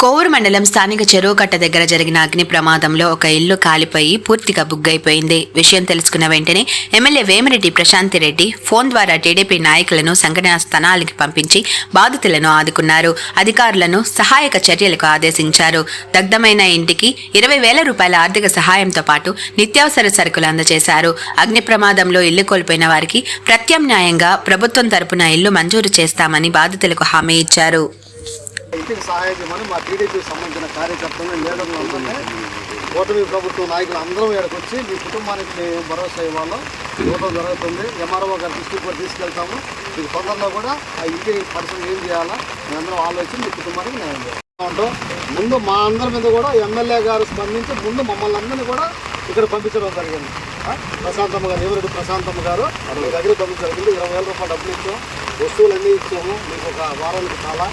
కోవూరు మండలం స్థానిక చెరువు కట్ట దగ్గర జరిగిన అగ్ని ప్రమాదంలో ఒక ఇల్లు కాలిపోయి పూర్తిగా బుగ్గైపోయింది. విషయం తెలుసుకున్న వెంటనే ఎమ్మెల్యే వేమిరెడ్డి ప్రశాంతి రెడ్డి ఫోన్ ద్వారా టీడీపీ నాయకులను సంఘటనా స్థానాలకి పంపించి బాధితులను ఆదుకున్నారు. అధికారులను సహాయక చర్యలకు ఆదేశించారు. దగ్ధమైన ఇంటికి ఇరవై వేల రూపాయల ఆర్థిక సహాయంతో పాటు నిత్యావసర సరుకులు అందజేశారు. అగ్ని ప్రమాదంలో ఇల్లు కోల్పోయిన వారికి ప్రత్యామ్నాయంగా ప్రభుత్వం తరపున ఇల్లు మంజూరు చేస్తామని బాధితులకు హామీ ఇచ్చారు. పార్టీకి సహాయం మా టీడీపీకి సంబంధించిన కార్యకర్తలు లీడర్లు అందరినీ కూటమి ప్రభుత్వ నాయకులు అందరం ఇక్కడికి వచ్చి మీ కుటుంబానికి మేము భరోసా ఇవ్వాలో? ఇవ్వడం జరుగుతుంది. ఎంఆర్ఓ గారి దృష్టికి కూడా తీసుకెళ్తాము. మీకు తొందరలో కూడా ఆ ఇంటి పరిస్థితి ఏం చేయాలా? మేమందరం ఆలోచించి మీ కుటుంబానికి న్యాయం చేయాలి? ఉంటాం. ముందు మా అందరి మీద కూడా ఎమ్మెల్యే గారు స్పందించి ముందు మమ్మల్ని అందరినీ కూడా ఇక్కడ పంపించడం జరిగింది. ప్రశాంతమ్మ గారు ఎవరెడ్డి ప్రశాంతమ్మ గారు? మీ దగ్గర పంపించడం జరిగింది. ఇరవై వేల రూపాయలు డబ్బులు ఇచ్చాము వస్తువులు అన్నీ ఇచ్చాము. మీకు ఒక వారానికి చాలా.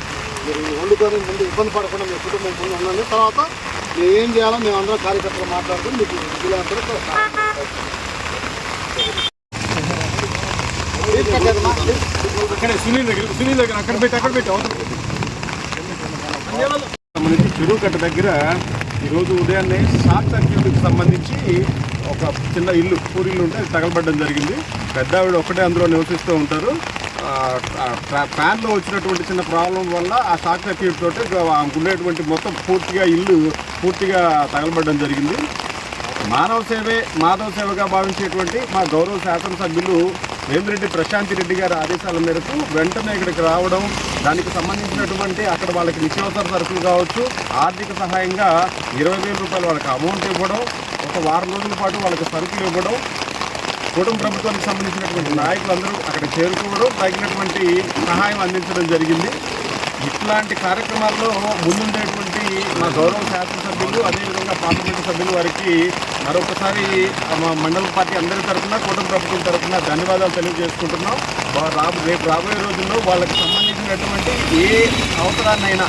మీరు వండుకొని ముందు ఇబ్బంది పడకుండా మీ కుటుంబం ముందు ఉండండి. తర్వాత మేము ఏం చేయాలో మేము అందరం కార్యకర్తలు మాట్లాడుకుని మీకు విజయవంతులు అక్కడే సునీల్ దగ్గర సునీల్ దగ్గర అక్కడ పెట్టి అక్కడ పెట్టి. సంబంధించి చెరువు కట్ట దగ్గర ఈరోజు ఉదయాన్నే షార్ట్ సర్క్యూట్కి సంబంధించి ఒక చిన్న ఇల్లు పూరిల్లు ఉంటే అది తగలబడడం జరిగింది. పెద్ద ఆవిడ ఒక్కటే అందులో నివసిస్తూ ఉంటారు. ఫ్యాన్లో వచ్చినటువంటి చిన్న ప్రాబ్లం వల్ల ఆ షార్ట్ సర్క్యూట్ తోటి ఉండేటువంటి మొత్తం పూర్తిగా ఇల్లు పూర్తిగా తగలబడడం జరిగింది. మానవ సేవే మాధవ సేవగా భావించేటువంటి మా గౌరవ శాసనసభ్యులు వేమిరెడ్డి ప్రశాంతి రెడ్డి గారి ఆదేశాల మేరకు వెంటనే ఇక్కడికి రావడం దానికి సంబంధించినటువంటి అక్కడ వాళ్ళకి నిత్యావసర సరుకులు కావచ్చు ఆర్థిక సహాయంగా ఇరవై వేల రూపాయలు వాళ్ళకి అమౌంట్ ఇవ్వడం ఒక వారం రోజుల పాటు వాళ్ళకి సరుకులు ఇవ్వడం కూటమి ప్రభుత్వానికి సంబంధించినటువంటి నాయకులందరూ అక్కడ చేరుకోవడం తగినటువంటి సహాయం అందించడం జరిగింది. ఇట్లాంటి కార్యక్రమాల్లో ముందుండేటువంటి మా గౌరవ శాసనసభ్యులు అదేవిధంగా పార్లమెంటు సభ్యులు వారికి మరొకసారి మా మండల పార్టీ అందరి తరఫున కుటుంబ ప్రభుత్వం తరఫున ధన్యవాదాలు తెలియజేసుకుంటున్నాం. రాబో రేపు రాబోయే రోజుల్లో వాళ్ళకి సంబంధించినటువంటి ఏ అవసరాన్నైనా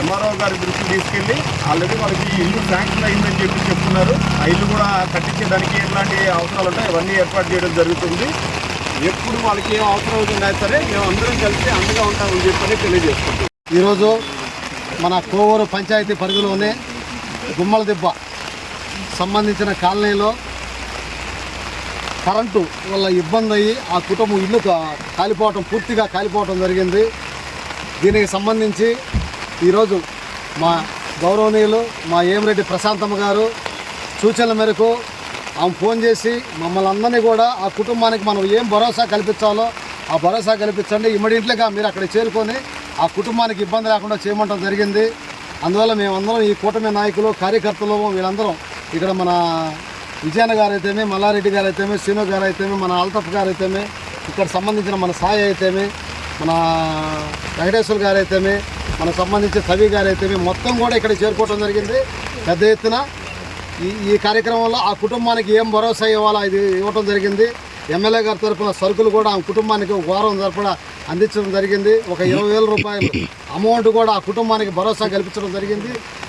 ఎంఆర్ఓ గారి దృష్టికి తీసుకెళ్ళి ఆల్రెడీ వాళ్ళకి ఇల్లు శాంక్షన్ అయిందని చెప్పి చెప్తున్నారు. ఆ ఇల్లు కూడా కట్టించేదానికి ఎలాంటి అవసరాలు ఉంటాయి అవన్నీ ఏర్పాటు చేయడం జరుగుతుంది. ఎప్పుడు వాళ్ళకి ఏం అవసరం అవుతుందా సరే మేము అందరం కలిసి అండగా ఉంటామని చెప్పని తెలియజేసుకుంటాం ఈరోజు మన కోవూరు పంచాయతీ పరిధిలోనే గుమ్మల దిబ్బ సంబంధించిన కాలనీలో కరెంటు వల్ల ఇబ్బంది అయ్యి ఆ కుటుంబం ఇల్లు కాలిపోవటం పూర్తిగా కాలిపోవటం జరిగింది. దీనికి సంబంధించి ఈరోజు మా గౌరవనీయులు మా ఏమిరెడ్డి ప్రశాంతమ్మ గారు సూచనల మేరకు ఆమె ఫోన్ చేసి మమ్మల్ని అందరినీ కూడా ఆ కుటుంబానికి మనం ఏం భరోసా కల్పించాలో ఆ భరోసా కల్పించండి. ఇమ్మీడియట్లీగా మీరు అక్కడ చేరుకొని ఆ కుటుంబానికి ఇబ్బంది లేకుండా చేయమంటం జరిగింది. అందువల్ల మేమందరం ఈ కూటమి నాయకులు కార్యకర్తలు వీళ్ళందరం ఇక్కడ మన విజయన గారు అయితేమి మల్లారెడ్డి గారు అయితేమి శ్రీను గారు అయితేమి మన అల్తఫ్ గారు అయితేమి ఇక్కడ సంబంధించిన మన సాయి అయితేమి మన వెంకటేశ్వర గారు అయితేమి మనకు సంబంధించిన కవి గారు అయితేమి మొత్తం కూడా ఇక్కడ చేరుకోవడం జరిగింది. పెద్ద ఎత్తున ఈ ఈ కార్యక్రమంలో ఆ కుటుంబానికి ఏం భరోసా ఇవ్వాలో ఇది ఇవ్వటం జరిగింది. ఎమ్మెల్యే గారి తరఫున సరుకులు కూడా ఆ కుటుంబానికి ఒక వారం తరఫున అందించడం జరిగింది. ఒక ఇరవై వేల రూపాయలు అమౌంట్ కూడా ఆ కుటుంబానికి భరోసా కల్పించడం జరిగింది.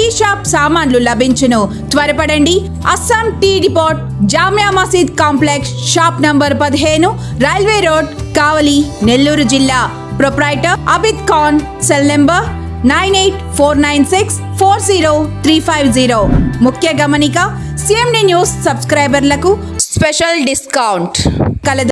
టీ షాప్ సామాన్లు లభించును. త్వరపడండి. Assam tea depot Jamia Masjid complex shop number పదిహేను రైల్వే రోడ్ కావలి నెల్లూరు జిల్లా. Proprietor Abid Khan cell number nine eight four nine six four zero three five zero. ముఖ్య గమనిక సిఎండి న్యూస్ సబ్స్క్రైబర్లకు స్పెషల్ డిస్కౌంట్. కలదు.